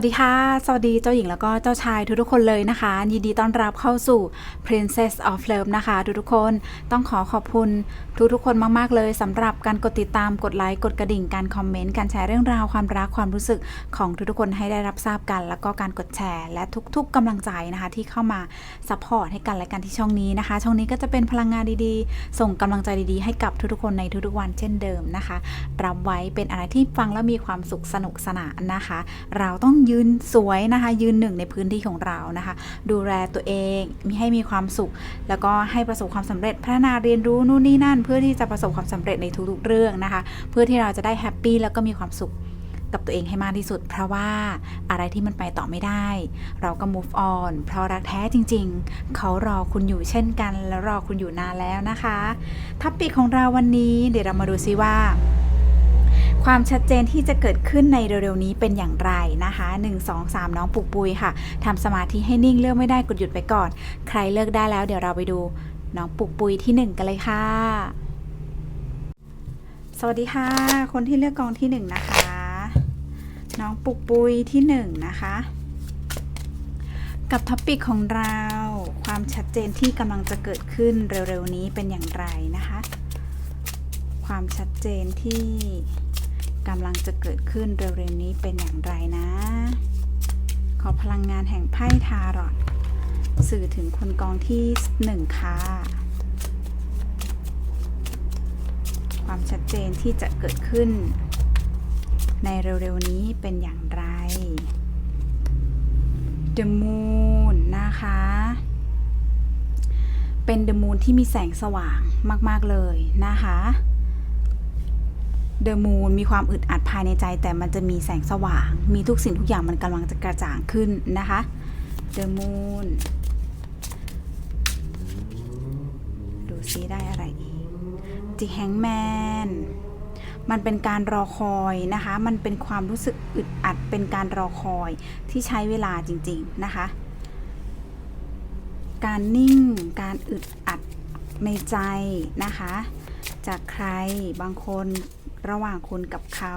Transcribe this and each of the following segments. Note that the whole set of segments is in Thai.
วัสดีค่ะ สวัสดีเจ้าหญิงแล้วก็เจ้าชายทุกๆคนเลยนะคะ ยินดีต้อนรับเข้าสู่ Princess of Love นะคะ ทุกๆคนต้องขอขอบคุณทุกๆคนมากๆเลยสำหรับการกดติดตามกดไลค์กดกระดิ่งการคอมเมนต์การแชร์เรื่องราวความรักความรู้สึกของทุกๆคนให้ได้รับทราบกัน แล้วก็การกดแชร์ และทุกๆกำลังใจนะคะ ที่เข้ามาซัพพอร์ตให้กันและกันที่ช่องนี้นะคะ ช่องนี้ก็จะเป็นพลังงานดีๆ ส่งกำลังใจดีๆ ให้กับทุกๆคนในทุกๆวันเช่นเดิมนะคะรับไว้เป็นอะไรที่ฟังแล้วมีความสุขสนุกสนานนะคะ เราต้องยืนสวยนะคะ ยืนหนึ่งในพื้นที่ของเรานะคะ ดูแลตัวเองมีให้มีความสุข แล้วก็ให้ประสบความสำเร็จพัฒนาเรียนรู้นู่นนี่นั่น เพื่อที่จะประสบความสำเร็จในทุกๆเรื่องนะคะ เพื่อที่เราจะได้แฮปปี้แล้วก็มีความสุขกับตัวเองให้มากที่สุด เพราะว่าอะไรที่มันไปต่อไม่ได้ เราก็ move on เพราะรักแท้จริง ๆ เขารอคุณอยู่เช่นกัน แล้วรอคุณอยู่นานแล้วนะคะ ทัพปีของเราวันนี้เดี๋ยวเรามาดูซิว่า ความชัดเจนที่จะเกิดขึ้นในเร็วๆนี้เป็นอย่างไรนะคะ1 2 3 น้องปุกปุยค่ะทำสมาธิให้นิ่งเลือกไม่ได้กดหยุดไปก่อน ใครเลิกได้แล้วเดี๋ยวเราไปดูน้องปุกปุยที่ 1 กันเลยค่ะ สวัสดีค่ะ คนที่เลือกกองที่ 1 นะคะ น้องปุกปุยที่ 1 นะคะ กับท็อปิกของเรา ความชัดเจนที่กำลังจะเกิดขึ้นเร็วๆนี้เป็นอย่างไรนะคะ ความชัดเจนที่ กำลังจะเกิดขึ้นเร็วๆนี้เป็นอย่างไรนะ ขอพลังงานแห่งไพ่ทารอตสื่อถึงคนกองที่หนึ่งค่ะ ความชัดเจนที่จะเกิดขึ้น ในเร็วๆนี้เป็นอย่างไร The Moon นะคะ เป็น The Moon ที่มีแสงสว่างมาก ๆ เลยนะคะ เดอะมูนมีความอึดอัดภายในใจ แต่มันจะมีแสงสว่าง มีทุกสิ่งทุกอย่างมันกำลังจะกระจ่างขึ้นนะคะเดอะมูนดูซิได้อะไรอีกจิแฮงแมนมันเป็นการรอคอยนะคะ มันเป็นความรู้สึกอึดอัด เป็นการรอคอยที่ใช้เวลาจริง ๆ นะคะ การนิ่ง การอึดอัดในใจนะคะ จากใครบางคน ระหว่างคุณกับเขา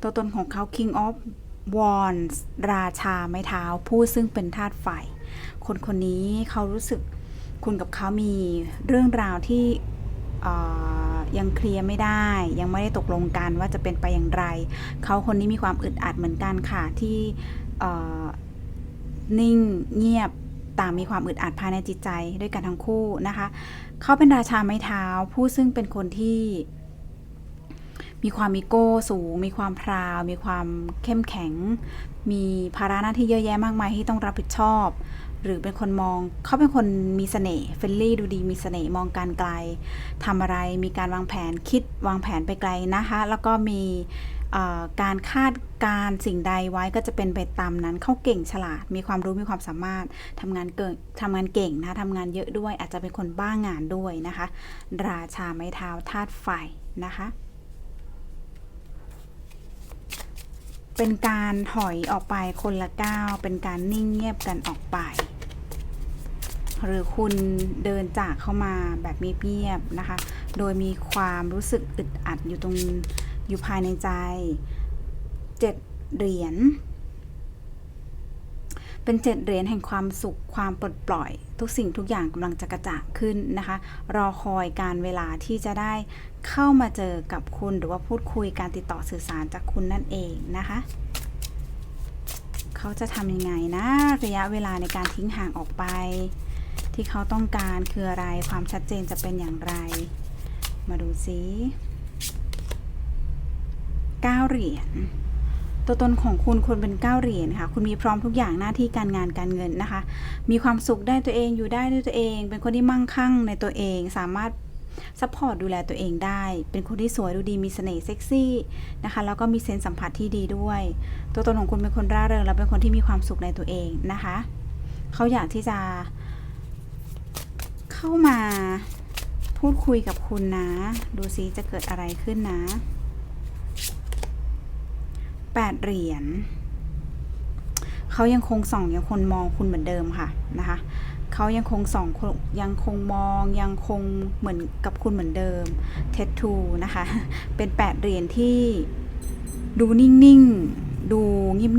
ตัวตนของเขา King of Wands ราชาไม้เท้าผู้ซึ่งเป็นธาตุไฟคนคนนี้เขารู้สึกคุณกับเขามีเรื่องราวที่ยังเคลียร์ไม่ได้ ยังไม่ได้ตกลงกันว่าจะเป็นไปอย่างไร เขาคนนี้มีความอึดอัดเหมือนกันค่ะที่นิ่งเงียบต่างมีความอึดอัดภายในจิตใจด้วยกันทั้งคู่นะคะ เขาเป็นราชาไม้เท้าผู้ซึ่งเป็นคนที่ มีความมีโก้สูง มีความพราว มีความเข้มแข็ง มีภาระหน้าที่เยอะแยะมากมายที่ต้องรับผิดชอบ หรือเป็นคนมองเขาเป็นคนมีเสน่ห์เฟลลี่ดูดีมีเสน่ห์มองการไกลทำอะไรมีการวางแผนคิดวางแผนไปไกลนะคะ แล้วก็มีการคาดการสิ่งใดไว้ก็จะเป็นไปตามนั้นเขาเก่งฉลาด มีความรู้มีความสามารถทำงานเก่งทำงานเก่งนะคะทำงานเยอะด้วย อาจจะเป็นคนบ้างงานด้วยนะคะ ราชาไม้เท้าธาตุไฟนะคะ เป็นการถอยออกไปคนละก้าวเป็นการนิ่งเงียบกันออกไป หรือคุณเดินจากเข้ามาแบบเงียบๆนะคะ โดยมีความรู้สึกอึดอัดอยู่ตรงอยู่ภายในใจเจ็ดเหรียญเป็นเจ็ดเหรียญแห่งความสุขความปลดปล่อย ทุกสิ่งทุกอย่างกำลังจะกระจ่างขึ้นนะคะ รอคอยการเวลาที่จะได้เข้ามาเจอกับคุณหรือว่าพูดคุยการติดต่อสื่อสารจากคุณนั่นเองนะคะ เขาจะทำยังไงนะระยะเวลาในการทิ้งห่างออกไป ที่เขาต้องการคืออะไรความชัดเจนจะเป็นอย่างไร มาดูซิเก้าเหรียญ ตัวตนของคุณควรเป็นเก้าเหรียญค่ะ คุณมีพร้อมทุกอย่างหน้าที่การงานการเงินนะคะ มีความสุขได้ตัวเองอยู่ได้ด้วยตัวเอง เป็นคนที่มั่งคั่งในตัวเอง สามารถซัพพอร์ตดูแลตัวเองได้ เป็นคนที่สวยดูดีมีเสน่ห์เซ็กซี่นะคะ แล้วก็มีเซนส์สัมผัสที่ดีด้วย ตัวตนของคุณเป็นคนร่าเริงและเป็นคนที่มีความสุขในตัวเองนะคะ เขาอยากที่จะเข้ามาพูดคุยกับคุณนะ ดูซิจะเกิดอะไรขึ้นนะ แปดเหรียญเขายังคงส่องยังคงมองคุณเหมือนเดิมค่ะนะคะเขายังคงส่องยังคงมองยังคงเหมือนกับคุณเหมือนเดิมเททูนะคะ เป็นแปดเหรียญที่ดูนิ่งๆ ดู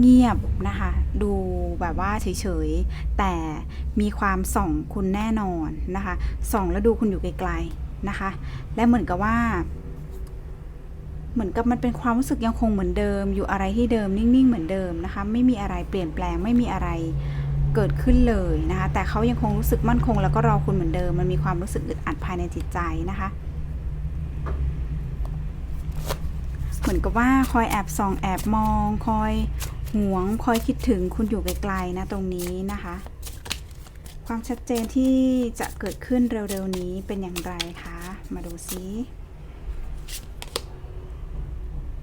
เงียบๆ นะคะ ดูแบบว่าเฉยๆ แต่มีความส่องคุณแน่นอนนะคะ ส่องแล้วดูคุณอยู่ไกลๆ นะคะ และเหมือนกับว่า เหมือนกับมันเป็นความรู้สึกยังคงเหมือนเดิม อยู่อะไรที่เดิมนิ่งๆเหมือนเดิมนะคะ ไม่มีอะไรเปลี่ยนแปลงไม่มีอะไรเกิดขึ้นเลยนะคะ แต่เขายังคงรู้สึกมั่นคง แล้วก็รอคุณเหมือนเดิม มันมีความรู้สึกอึดอัดภายในจิตใจนะคะ เหมือนกับว่าคอยแอบส่องแอบมอง คอยห่วง คอยคิดถึงคุณอยู่ไกลๆนะตรงนี้นะคะ ความชัดเจนที่จะเกิดขึ้นเร็วๆนี้เป็นอย่างไรคะ มาดูซิ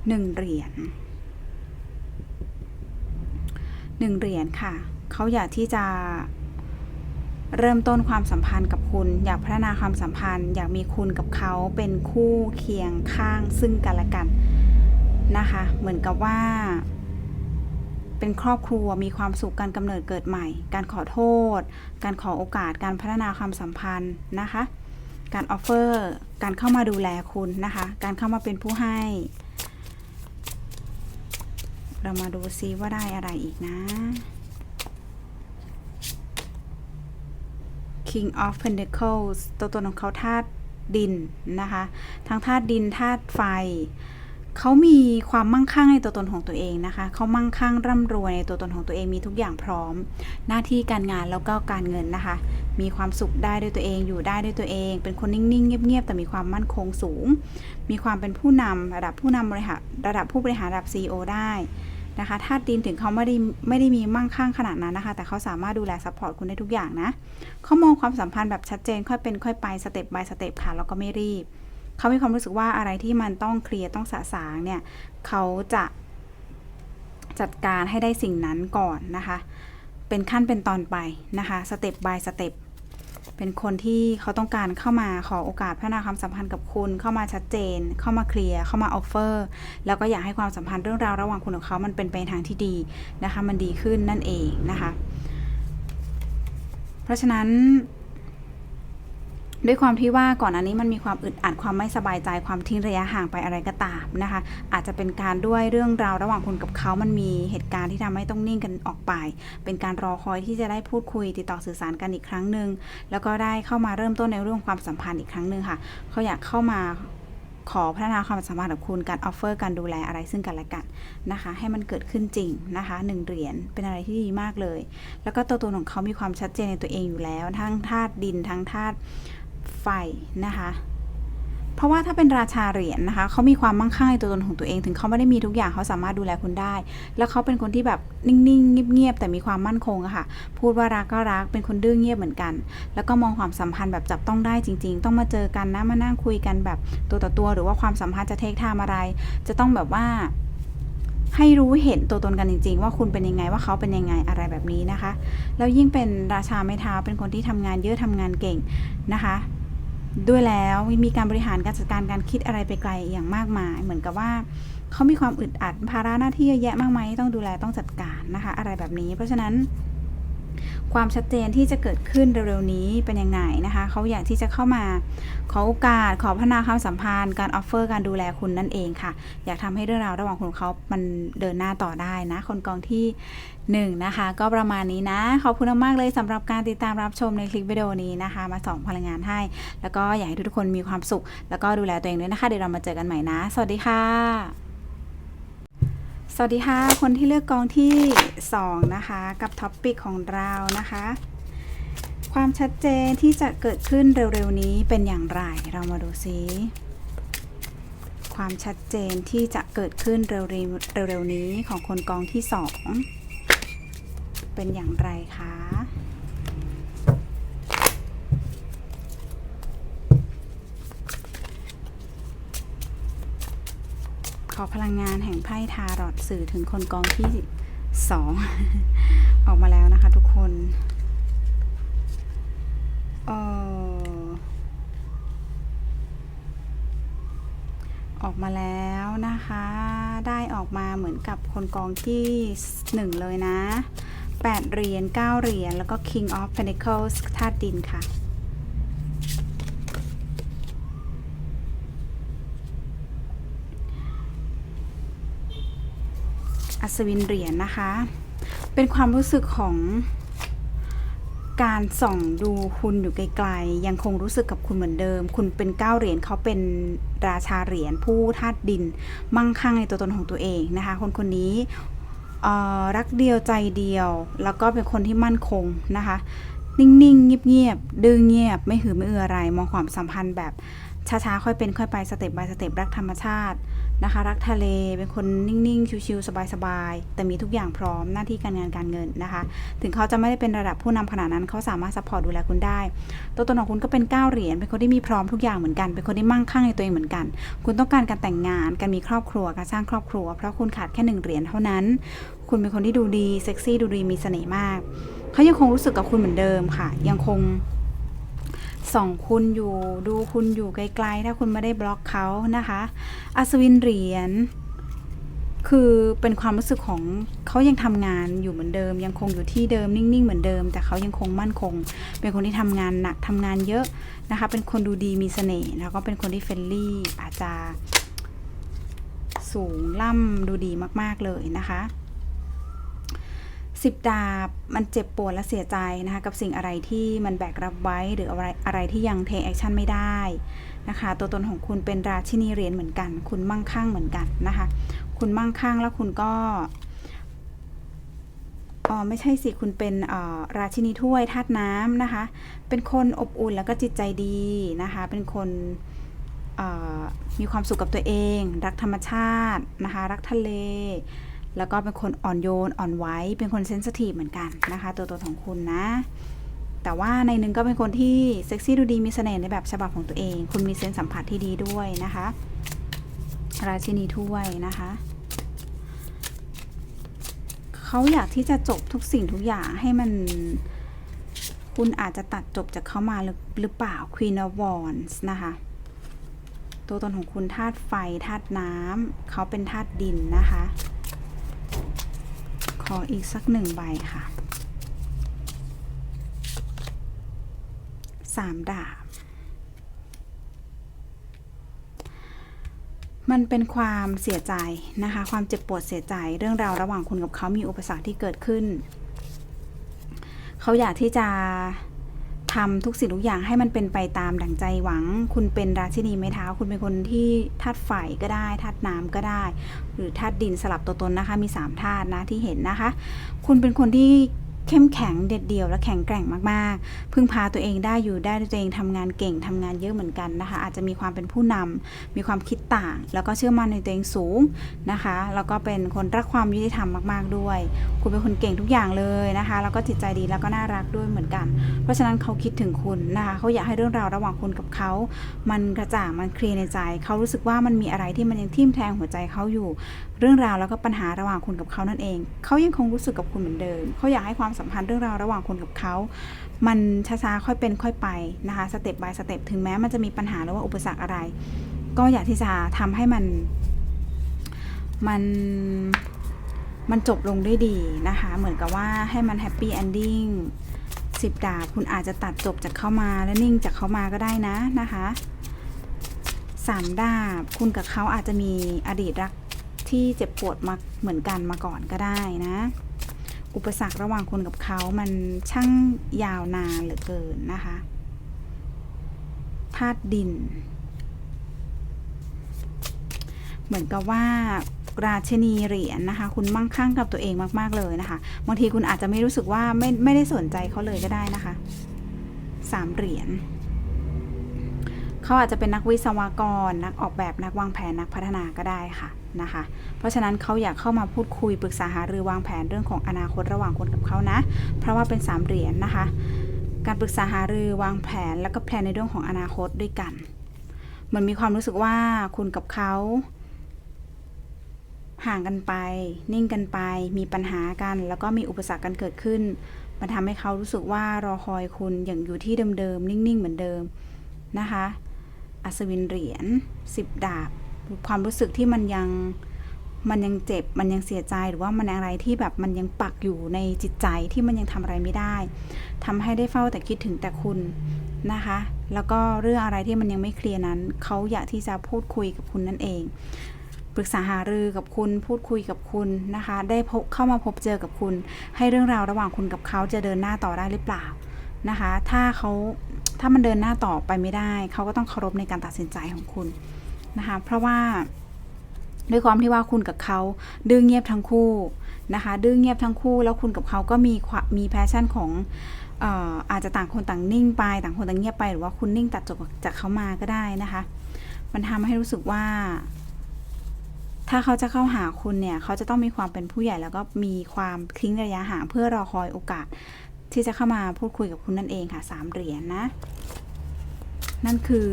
หนึ่งเหรียญหนึ่งเหรียญค่ะ เขาอยากที่จะเริ่มต้นความสัมพันธ์กับคุณ อยากพัฒนาความสัมพันธ์ อยากมีคุณกับเขาเป็นคู่เคียงข้างซึ่งกันและกันนะคะ เหมือนกับว่า เป็นครอบครัวมีความสุขการกำเนิดเกิดใหม่ การขอโทษ การขอโอกาสการพัฒนาความสัมพันธ์นะคะ การออฟเฟอร์ การเข้ามาดูแลคุณนะคะ การเข้ามาเป็นผู้ให้ เรามาดูซิว่าได้อะไรอีกนะ King of Pentacles ตัวตนของเขาธาตุดินนะคะ ทั้งธาตุดินธาตุไฟ เขามีความมั่งคั่งในตัวตนของตัวเองนะคะ เขามั่งคั่งร่ำรวยในตัวตนของตัวเองมีทุกอย่างพร้อม หน้าที่การงานแล้วก็การเงินนะคะ มีความสุขได้ด้วยตัวเองอยู่ได้ด้วยตัวเอง เป็นคนนิ่ง ๆ เงียบ ๆ แต่มีความมั่นคงสูง มีความเป็นผู้นำระดับผู้นำบริหารระดับผู้บริหารระดับ CEO ได้ นะคะธาตุดินถึงเขาไม่ได้ไม่ได้มีมั่งคั่งขนาดนั้นนะคะ แต่เขาสามารถดูแลซัพพอร์ตคุณได้ทุกอย่างนะเขามองความสัมพันธ์แบบชัดเจนค่อยเป็นค่อยไปสเต็ป by สเต็ปค่ะแล้วก็ไม่รีบเขามีความรู้สึกว่าอะไรที่มันต้องเคลียร์ต้องสะสางเนี่ยเขาจะจัดการให้ได้สิ่งนั้นก่อนนะคะ เป็นขั้นเป็นตอนไปนะคะสเต็ป by สเต็ป เป็นคนที่เขาต้องการเข้ามาขอโอกาสพัฒนาความสัมพันธ์กับคุณ เข้ามาชัดเจน เข้ามาเคลียร์ เข้ามาออฟเฟอร์ แล้วก็อยากให้ความสัมพันธ์เรื่องราวระหว่างคุณกับเขา มันเป็นไปทางที่ดีนะคะ มันดีขึ้นนั่นเองนะคะ เพราะฉะนั้น ด้วยความที่ว่าก่อนอันนี้มันมีความอึดอัดความไม่สบายใจความทิ้งระยะห่างไปอะไรก็ตามนะคะ อาจจะเป็นการด้วยเรื่องราวระหว่างคุณกับเขามันมีเหตุการณ์ที่ทำให้ต้องนิ่งกันออกไป เป็นการรอคอยที่จะได้พูดคุยติดต่อสื่อสารกันอีกครั้งหนึ่งแล้วก็ได้เข้ามาเริ่มต้นในเรื่องความสัมพันธ์อีกครั้งหนึ่งค่ะเขาอยากเข้ามาขอพัฒนาความสัมพันธ์กับคุณการออฟเฟอร์การดูแลอะไรซึ่งกันและกันนะคะ ให้มันเกิดขึ้นจริงนะคะหนึ่งเหรียญเป็นอะไรที่ดีมากเลย แล้วก็ตัวตนของเขามีความชัดเจนในตัวเองอยู่แล้ว ทั้งธาตุดินทั้งธาตุ ไฟนะคะ เพราะว่าถ้าเป็นราชาเหรียญนะคะเขามีความมั่งคั่งในตัวตนของตัวเอง ถึงเขาไม่ได้มีทุกอย่างเขาสามารถดูแลคุณได้ แล้วเขาเป็นคนที่แบบนิ่งๆเงียบๆแต่มีความมั่นคงอะค่ะ พูดว่ารักก็รักเป็นคนดื้อเงียบเหมือนกัน แล้วก็มองความสัมพันธ์แบบจับต้องได้จริง ๆ ต้องมาเจอกันนะมานั่งคุยกันแบบตัวต่อตัว หรือว่าความสัมพันธ์จะเทคไทม์อะไร จะต้องแบบว่า ให้รู้เห็นตัวตนกันจริง ๆ ว่าคุณเป็นยังไงว่าเขาเป็นยังไงอะไรแบบนี้นะคะ แล้วยิ่งเป็นราชาไม้เท้าเป็นคนที่ทำงานเยอะทำงานเก่งนะคะ ด้วยแล้วมีการบริหารการจัดการการคิดอะไรไปไกลอย่างมากมาย เหมือนกับว่าเขามีความอึดอัดภาระหน้าที่เยอะแยะมากมายต้องดูแลต้องจัดการนะคะ อะไรแบบนี้ เพราะฉะนั้น ความชัดเจนที่จะเกิดขึ้นเร็วๆนี้เป็นยังไงนะคะเขาอยากที่จะเข้ามาขอโอกาสขอพัฒนาความสัมพันธ์การออฟเฟอร์การดูแลคุณนั่นเองค่ะ อยากทำให้เรื่องราวระหว่างคุณเขามันเดินหน้าต่อได้นะ คนกองที่หนึ่งนะคะ ก็ประมาณนี้นะ ขอบคุณมากเลยสำหรับการติดตามรับชมในคลิปวิดีโอนี้นะคะ มาส่องพลังงานให้ แล้วก็อยากให้ทุกคนมีความสุข แล้วก็ดูแลตัวเองด้วยนะคะเดี๋ยวเรามาเจอกันใหม่นะ สวัสดีค่ะ สวัสดีค่ะ คนที่เลือกกองที่ 2 นะคะ กับท็อปปิกของเรานะคะ ความชัดเจนที่จะเกิดขึ้นเร็วๆนี้เป็นอย่างไร เรามาดูซิความชัดเจนที่จะเกิดขึ้นเร็วๆเร็วๆนี้ของคนกองที่ 2 เป็นอย่างไรคะ ขอพลังงานแห่งไพ่ทารอดสื่อถึงคนกองที่สอง ออกมาแล้วนะคะทุกคนเออออกมาแล้วนะคะ ได้ออกมาเหมือนกับคนกองที่หนึ่งเลยนะแปดเหรียญเก้าเหรียญ แล้วก็ King of Pentacles ธาตุดินค่ะ ออัศวินเหรียญนะคะ เป็นความรู้สึกของการส่องดูคุณอยู่ไกลๆ ยังคงรู้สึกกับคุณเหมือนเดิม คุณเป็นเก้าเหรียญเขาเป็นราชาเหรียญผู้ธาตุดิน มั่งคั่งในตัวตนของตัวเองนะคะ คนคนนี้รักเดียวใจเดียว แล้วก็เป็นคนที่มั่นคงนะคะ นิ่งๆ เงียบๆ ดื้อเงียบ ไม่หือไม่อืออะไร มองความสัมพันธ์แบบช้าๆ ค่อยเป็นค่อยไปสเต็ปบายสเต็ปรักธรรมชาติ นะคะ รักทะเลเป็นคนนิ่งๆ ชิวๆสบายๆ แต่มีทุกอย่างพร้อมหน้าที่การงานการเงินนะคะ ถึงเขาจะไม่ได้เป็นระดับผู้นำขนาดนั้นเขาสามารถซัพพอร์ตดูแลคุณได้ ตัวตนของคุณก็เป็นเก้าเหรียญเป็นคนที่มีพร้อมทุกอย่างเหมือนกัน เป็นคนที่มั่งคั่งในตัวเองเหมือนกัน คุณต้องการการแต่งงานการมีครอบครัวการสร้างครอบครัว เพราะคุณขาดแค่หนึ่งเหรียญเท่านั้น คุณเป็นคนที่ดูดีเซ็กซี่ดูดีมีเสน่ห์มากเขายังคงรู้สึกกับคุณเหมือนเดิมค่ะ ยังคง ส่องคุณอยู่ดูคุณอยู่ไกลๆ ถ้าคุณไม่ได้บล็อกเขานะคะ อัศวินเหรียญคือเป็นความรู้สึกของเขายังทำงานอยู่เหมือนเดิม ยังคงอยู่ที่เดิมนิ่ง ๆ เหมือนเดิม แต่เขายังคงมั่นคง เป็นคนที่ทำงานหนักทำงานเยอะนะคะ เป็นคนดูดีมีเสน่ห์แล้วก็เป็นคนที่เฟรนลี่อาจจะสูงล่ำดูดีมาก ๆเลยนะคะ สิบดาบมันเจ็บปวดและเสียใจนะคะกับสิ่งอะไรที่มันแบกรับไว้หรืออะไรอะไรที่ยังเทคแอคชั่นไม่ได้นะคะ ตัวตนของคุณเป็นราชินีเหรียญเหมือนกัน คุณมั่งคั่งเหมือนกันนะคะ คุณมั่งคั่งแล้วคุณก็อ๋อไม่ใช่สิ คุณเป็นราชินีถ้วยธาตุน้ำนะคะ เป็นคนอบอุ่นแล้วก็จิตใจดีนะคะ เป็นคนมีความสุขกับตัวเอง รักธรรมชาตินะคะ รักทะเล แล้วก็เป็นคนอ่อนโยนอ่อนไหวเป็นคนเซนซิทีฟเหมือนกันนะคะ ตัวตนของคุณนะ แต่ว่าในหนึ่งก็เป็นคนที่เซ็กซี่ดูดีมีเสน่ห์ในแบบฉบับของตัวเอง คุณมีเซนส์สัมผัสที่ดีด้วยนะคะ ราชินีถ้วยนะคะเขาอยากที่จะจบทุกสิ่งทุกอย่างให้มันคุณอาจจะตัดจบจากเขามาหรือหรือเปล่า Queen of Wands นะคะ ตัวตนของคุณธาตุไฟธาตุน้ำเขาเป็นธาตุดินนะคะ ออีกสักหนึ่งใบค่ะสามดาบ มันเป็นความเสียใจนะคะ ความเจ็บปวดเสียใจเรื่องราวระหว่างคุณกับเขามีอุปสรรคที่เกิดขึ้น เขาอยากที่จะ ทำทุกสิ่งทุกอย่างให้มันเป็นไปตามดั่งใจหวัง คุณเป็นราชินีไม้เท้า คุณเป็นคนที่ธาตุไฟก็ได้ธาตุน้ำก็ได้ หรือธาตุดินสลับตัวตนนะคะ มี3ธาตุนะที่เห็นนะคะ คุณเป็นคนที่ เข้มแข็งเด็ดเดี่ยวและแข็งแกร่งมากๆ พึ่งพาตัวเองได้อยู่ได้ตัวเองทำงานเก่งทำงานเยอะเหมือนกันนะคะ อาจจะมีความเป็นผู้นำมีความคิดต่าง แล้วก็เชื่อมั่นในตัวเองสูงนะคะ แล้วก็เป็นคนรักความยุติธรรมมากๆด้วย คุณเป็นคนเก่งทุกอย่างเลยนะคะ แล้วก็จิตใจดีแล้วก็น่ารักด้วยเหมือนกัน เพราะฉะนั้นเขาคิดถึงคุณนะคะเขาอยากให้เรื่องราวระหว่างคุณกับเขา มันกระจ่างมันเคลียร์ในใจ เขารู้สึกว่ามันมีอะไรที่มันยังทิ่มแทงหัวใจเขาอยู่ เรื่องราวแล้วก็ปัญหาระหว่างคุณกับเขานั่นเอง เขายังคงรู้สึกกับคุณเหมือนเดิม เขาอยากให้ความสัมพันธ์เรื่องราวระหว่างคุณกับเขา มันช้าๆค่อยเป็นค่อยไปนะคะสเต็ป by สเต็ปถึงแม้มันจะมีปัญหาหรือว่าอุปสรรคอะไร ก็อยากที่จะทำให้มัน มันมันจบลงด้วยดีนะคะ เหมือนกับว่าให้มันแฮปปี้ e อนดิ้งสิบดาบคุณอาจจะตัดจบจากเขามาแล้วนิ่งจากเขามาก็ได้นะนะคะสามดาบคุณกับเขาอาจจะมีอดีตรัก ที่เจ็บปวดมาเหมือนกันมาก่อนก็ได้นะ อุปสรรคระหว่างคุณกับเขามันช่างยาวนานเหลือเกินนะคะธาตุดิน เหมือนกับว่าราชนีเหรียญนะคะ คุณมั่งคั่งกับตัวเองมาก ๆ เลยนะคะ บางทีคุณอาจจะไม่รู้สึกว่าไม่ไม่ได้สนใจเขาเลยก็ได้นะคะสามเหรียญ เขาอาจจะเป็นนักวิศวกร นักออกแบบนักวางแผนนักพัฒนาก็ได้ค่ะนะคะ เพราะฉะนั้นเขาอยากเข้ามาพูดคุยปรึกษาหารือวางแผนเรื่องของอนาคตระหว่างคนกับเขานะ เพราะว่าเป็นสามเหรียญนะคะ การปรึกษาหารือวางแผนแล้วก็แพลนในเรื่องของอนาคตด้วยกันเหมือนมีความรู้สึกว่าคุณกับเขาห่างกันไป นิ่งกันไป มีปัญหากัน แล้วก็มีอุปสรรคกันเกิดขึ้น มันทำให้เขารู้สึกว่ารอคอยคุณอย่างอยู่ที่เดิมๆ นิ่งๆ เหมือนเดิมนะคะ อัศวินเหรียญสิบดาบ ความรู้สึกที่มันยังมันยังเจ็บมันยังเสียใจหรือว่ามันอะไรที่แบบมันยังปักอยู่ในจิตใจที่มันยังทำอะไรไม่ได้ทำให้ได้เฝ้าแต่คิดถึงแต่คุณนะคะ แล้วก็เรื่องอะไรที่มันยังไม่เคลียร์นั้น เขาอยากที่จะพูดคุยกับคุณนั่นเองปรึกษาหารือกับคุณพูดคุยกับคุณนะคะ ได้พบเข้ามาพบเจอกับคุณ ให้เรื่องราวระหว่างคุณกับเขาจะเดินหน้าต่อได้หรือเปล่านะคะ ถ้าเขา ถ้ามันเดินหน้าต่อไปไม่ได้ เขาก็ต้องเคารพในการตัดสินใจของคุณนะคะ เพราะว่าด้วยความที่ว่าคุณกับเขาดื้อเงียบทั้งคู่นะคะ ดื้อเงียบทั้งคู่ แล้วคุณกับเขาก็มีความมีแพชชั่นของเอ่ออาจจะต่างคนต่างนิ่งไป ต่างคนต่างเงียบไปหรือว่าคุณนิ่งตัดจบจากเขามาก็ได้นะคะ มันทำให้รู้สึกว่า ถ้าเขาจะเข้าหาคุณเนี่ย เขาจะต้องมีความเป็นผู้ใหญ่แล้วก็มีความทิ้งระยะห่างเพื่อรอคอยโอกาส ที่จะเข้ามาพูดคุยกับคุณนั่นเองค่ะสามเหรียญนะ นั่นคือ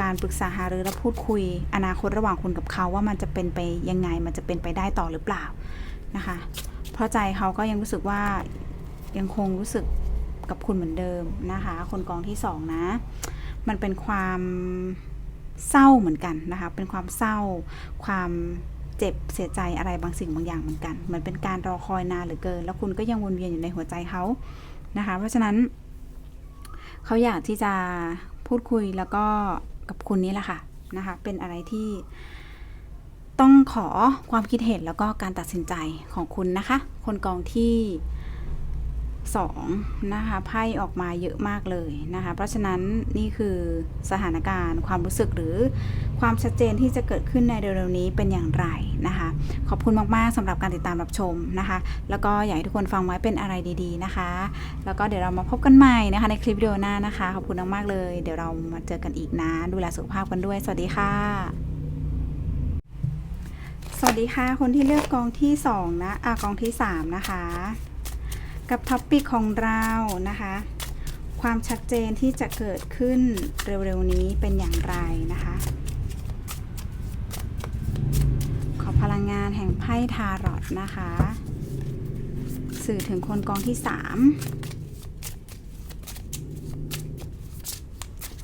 การปรึกษาหารือและพูดคุยอนาคตระหว่างคุณกับเขาว่ามันจะเป็นไปยังไงมันจะเป็นไปได้ต่อหรือเปล่านะคะ เพราะใจเขาก็ยังรู้สึกว่ายังคงรู้สึกกับคุณเหมือนเดิมนะคะ คนกองที่สองนะ มันเป็นความเศร้าเหมือนกันนะคะ เป็นความเศร้า ความเจ็บเสียใจอะไรบางสิ่งบางอย่างเหมือนกัน เหมือนเป็นการรอคอยนานเหลือเกิน แล้วคุณก็ยังวนเวียนอยู่ในหัวใจเขา นะคะ เพราะฉะนั้นเขาอยากที่จะพูดคุยแล้วก็กับคุณนี่แหละค่ะนะคะ เป็นอะไรที่ต้องขอความคิดเห็นแล้วก็การตัดสินใจของคุณนะคะ คนกองที่ สองนะคะไพ่ออกมาเยอะมากเลยนะคะ เพราะฉะนั้นนี่คือสถานการณ์ ความรู้สึกหรือความชัดเจนที่จะเกิดขึ้นในเร็วๆนี้เป็นอย่างไรนะคะ ขอบคุณมากๆสำหรับการติดตามรับชมนะคะ แล้วก็อยากให้ทุกคนฟังไว้เป็นอะไรดีๆนะคะ แล้วก็เดี๋ยวเรามาพบกันใหม่นะคะ ในคลิปวิดีโอหน้านะคะ ขอบคุณมากๆเลย เดี๋ยวเรามาเจอกันอีกนะ ดูแลสุขภาพกันด้วย สวัสดีค่ะ สวัสดีค่ะ คนที่เลือกกองที่สองนะอะกองที่สามนะคะ กับท็อปปิกของเรานะคะ ความชัดเจนที่จะเกิดขึ้นเร็วๆนี้เป็นอย่างไรนะคะ ขอพลังงานแห่งไพ่ทารอตนะคะ สื่อถึงคนกองที่สาม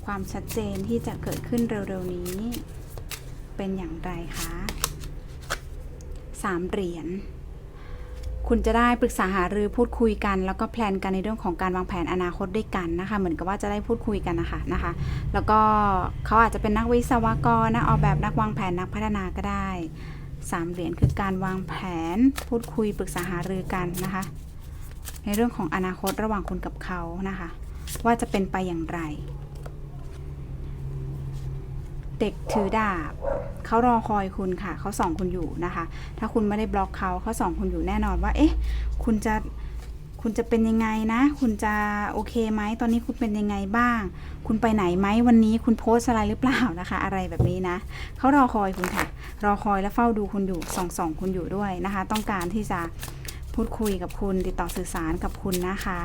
ความชัดเจนที่จะเกิดขึ้นเร็วๆนี้ เป็นอย่างไรคะสามเหรียญ คุณจะได้ปรึกษาหารือพูดคุยกัน แล้วก็แพลนกันในเรื่องของการวางแผนอนาคตด้วยกันนะคะ เหมือนกับว่าจะได้พูดคุยกันนะคะนะคะ แล้วก็เขาอาจจะเป็นนักวิศวกรนักออกแบบนักวางแผนนักพัฒนาก็ได้สามเหรียญคือการวางแผนพูดคุยปรึกษาหารือกันนะคะ ในเรื่องของอนาคตระหว่างคุณกับเขานะคะ ว่าจะเป็นไปอย่างไร เด็กถือดาบเขารอคอยคุณค่ะ เขาส่องคุณอยู่นะคะ ถ้าคุณไม่ได้บล็อกเขาเขาส่องคุณอยู่แน่นอนว่า เอ๊ะ คุณจะคุณจะเป็นยังไงนะ คุณจะโอเคไหม ตอนนี้คุณเป็นยังไงบ้าง คุณไปไหนไหมวันนี้คุณโพสอะไรหรือเปล่านะคะ อะไรแบบนี้นะ เขารอคอยคุณค่ะ รอคอยและเฝ้าดูคุณอยู่ ส่องส่องคุณอยู่ด้วยนะคะ ต้องการที่จะพูดคุยกับคุณ ติดต่อสื่อสารกับคุณนะคะ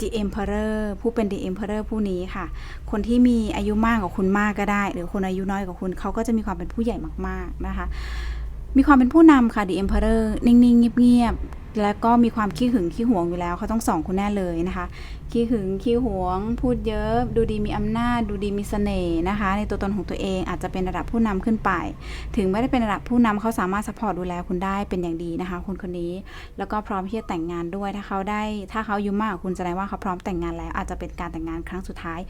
The Emperor ผู้เป็น The Emperor ผู้นี้ค่ะ คนที่มีอายุมากกว่าคุณมากก็ได้ หรือคนอายุน้อยกว่าคุณเขาก็จะมีความเป็นผู้ใหญ่มากๆนะคะ มีความเป็นผู้นำค่ะ The Emperor นิ่งๆ เงียบๆ แล้วก็มีความขี้หึงขี้หวงอยู่แล้วเขาต้องส่องคุณแน่เลยนะคะขี้หึงขี้หวง พูดเยอะ ดูดีมีอำนาจ ดูดีมีเสน่ห์นะคะ ในตัวตนของตัวเองอาจจะเป็นระดับผู้นำขึ้นไป ถึงไม่ได้เป็นระดับผู้นำเขาสามารถสปอร์ตดูแลคุณได้เป็นอย่างดีนะคะคนคนนี้แล้วก็พร้อมที่จะแต่งงานด้วยถ้าเขาได้ ถ้าเขาอายุมากคุณแสดงว่าเขาพร้อมแต่งงานแล้ว อาจจะเป็นการแต่งงานครั้งสุดท้าย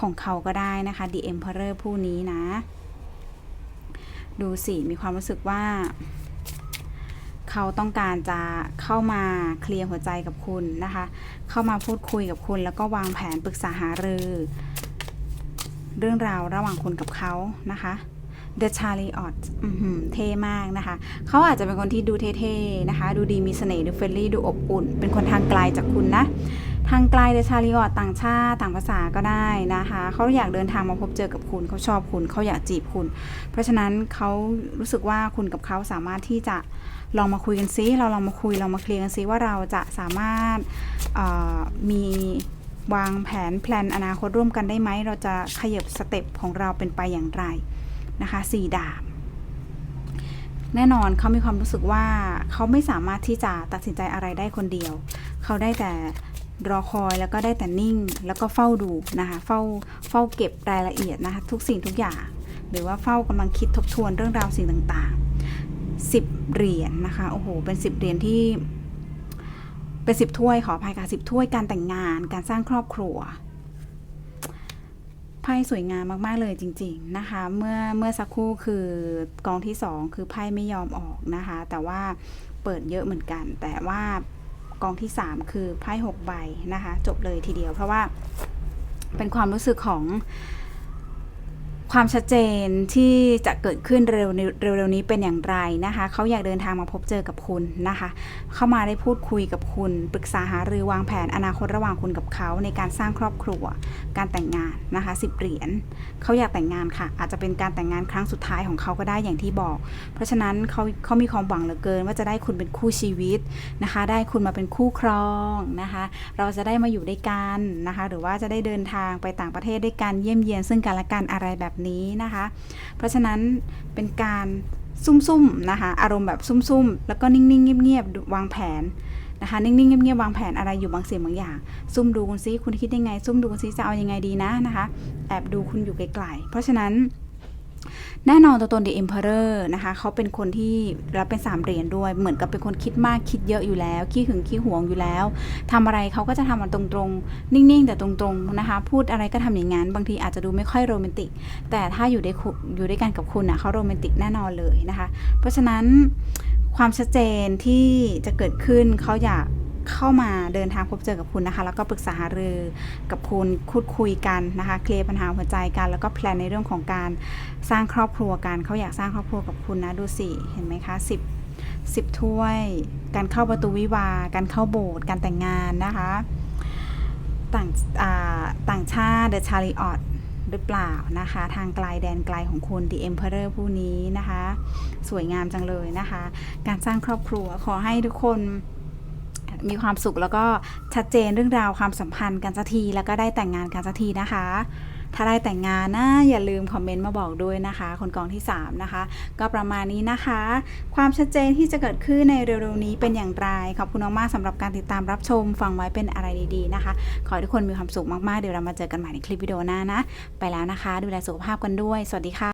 ของเขาก็ได้นะคะ The Emperor ผู้นี้นะ ดูสิมีความรู้สึกว่า เขาต้องการจะเข้ามาเคลียร์หัวใจกับคุณนะคะ เข้ามาพูดคุยกับคุณ แล้วก็วางแผนปรึกษาหารือ เรื่องราวระหว่างคุณกับเขานะคะ The Chariot เท่มากนะคะ เขาอาจจะเป็นคนที่ดูเท่ๆนะคะ ดูดีมีเสน่ห์ ดูเฟรนลี่ ดูอบอุ่น เป็นคนทางไกลจากคุณนะ ทางไกลเดชาริออตต่างชาติต่างภาษาก็ได้นะคะ เขาอยากเดินทางมาพบเจอกับคุณ เขาชอบคุณ เขาอยากจีบคุณ เพราะฉะนั้นเขารู้สึกว่าคุณกับเขาสามารถที่จะ ลองมาคุยกันซิเราลองมาคุยลองมาเคลียร์กันซิว่าเราจะสามารถมีวางแผนแพลนอนาคตร่วมกันได้ไหม เราจะขยับสเต็ปของเราเป็นไปอย่างไรนะคะสี่ดาบ แน่นอนเขามีความรู้สึกว่าเขาไม่สามารถที่จะตัดสินใจอะไรได้คนเดียว เขาได้แต่รอคอยแล้วก็ได้แต่นิ่ง แล้วก็เฝ้าดูนะคะเฝ้าเฝ้าเก็บรายละเอียดนะคะทุกสิ่งทุกอย่าง หรือว่าเฝ้ากำลังคิดทบทวนเรื่องราวสิ่งต่าง สิบเหรียญนะคะ โอ้โห เป็นสิบเหรียญที่ เป็นสิบถ้วยขออภัยค่ะสิบถ้วยการแต่งงาน การสร้างครอบครัว ไพ่สวยงามมากๆเลยจริง ๆนะคะ เมื่อเมื่อสักครู่คือกองที่สองคือไพ่ไม่ยอมออกนะคะ แต่ว่าเปิดเยอะเหมือนกัน แต่ว่ากองที่สามคือไพ่หกใบนะคะ จบเลยทีเดียว เพราะว่าเป็นความรู้สึกของ ความชัดเจนที่จะเกิดขึ้นเร็วๆเร็วๆนี้เป็นอย่างไรนะคะ เขาอยากเดินทางมาพบเจอกับคุณนะคะ เข้ามาได้พูดคุยกับคุณ ปรึกษาหารือวางแผนอนาคตระหว่างคุณกับเขาในการสร้างครอบครัว การแต่งงานนะคะสิบเหรียญเขาอยากแต่งงานค่ะ อาจจะเป็นการแต่งงานครั้งสุดท้ายของเขาก็ได้อย่างที่บอก เพราะฉะนั้นเขาเขามีความหวังเหลือเกิน ว่าจะได้คุณเป็นคู่ชีวิตนะคะ ได้คุณมาเป็นคู่ครองนะคะ เราจะได้มาอยู่ด้วยกันนะคะ หรือว่าจะได้เดินทางไปต่างประเทศด้วยกันเยี่ยมเยียนซึ่งกันและกันอะไรแบบนี้นะคะ เพราะฉะนั้นเป็นการซุ่มๆนะคะ อารมณ์แบบซุ่มๆ แล้วก็นิ่งๆ เงียบๆ วางแผนนะคะ นิ่งๆ เงียบๆ วางแผนอะไรอยู่บางสิ่งบางอย่าง ซุ่มดูคุณซิ คุณคิดยังไง ซุ่มดูคุณซิจะเอายังไงดีนะนะคะ แอบดูคุณอยู่ไกลๆ เพราะฉะนั้น แน่นอนตัวตน The Emperor นะคะเขาเป็นคนที่รับเป็นสามเหรียญด้วย เหมือนกับเป็นคนคิดมากคิดเยอะอยู่แล้ว ขี้หึงขี้หวงอยู่แล้วทำอะไรเขาก็จะทำมันตรงๆ นิ่งๆ แต่ตรงๆนะคะ พูดอะไรก็ทำอย่างนั้น บางทีอาจจะดูไม่ค่อยโรแมนติก แต่ถ้าอยู่ได้คุอยู่ด้วยกันกับคุณนะเขาโรแมนติกแน่นอนเลยนะคะ เพราะฉะนั้นความชัดเจนที่จะเกิดขึ้นเขาอยาก เข้ามาเดินทางพบเจอกับคุณนะคะ แล้วก็ปรึกษาหารือกับคุณพูดคุยกันนะคะ เคลียร์ปัญหาหัวใจกัน แล้วก็แพลนในเรื่องของการสร้างครอบครัวกันเขาอยากสร้างครอบครัวกับคุณนะดูสิเห็นไหมคะสิบสิบถ้วย การเข้าประตูวิวาการเข้าโบสถ์การแต่งงานนะคะ ต่างอ่าต่างชาติ The Chariot หรือเปล่านะคะ ทางไกลแดนไกลของคุณ The Emperor ผู้นี้นะคะ สวยงามจังเลยนะคะ การสร้างครอบครัวขอให้ทุกคน มีความสุขแล้วก็ชัดเจนเรื่องราวความสัมพันธ์กันสักทีแล้วก็ได้แต่งงานกันสักทีนะคะ ถ้าได้แต่งงานนะอย่าลืมคอมเมนต์มาบอกด้วยนะคะ คนกองที่ 3 นะคะ ก็ประมาณนี้นะคะ ความชัดเจนที่จะเกิดขึ้นในเร็วๆนี้เป็นอย่างไรขอบคุณมากๆสำหรับการติดตามรับชม ฟังไว้เป็นอะไรดีๆนะคะ ขอให้ทุกคนมีความสุขมากๆเดี๋ยวเรามาเจอกันใหม่ในคลิปวิดีโอหน้านะ ไปแล้วนะคะ ดูแลสุขภาพกันด้วย สวัสดีค่ะ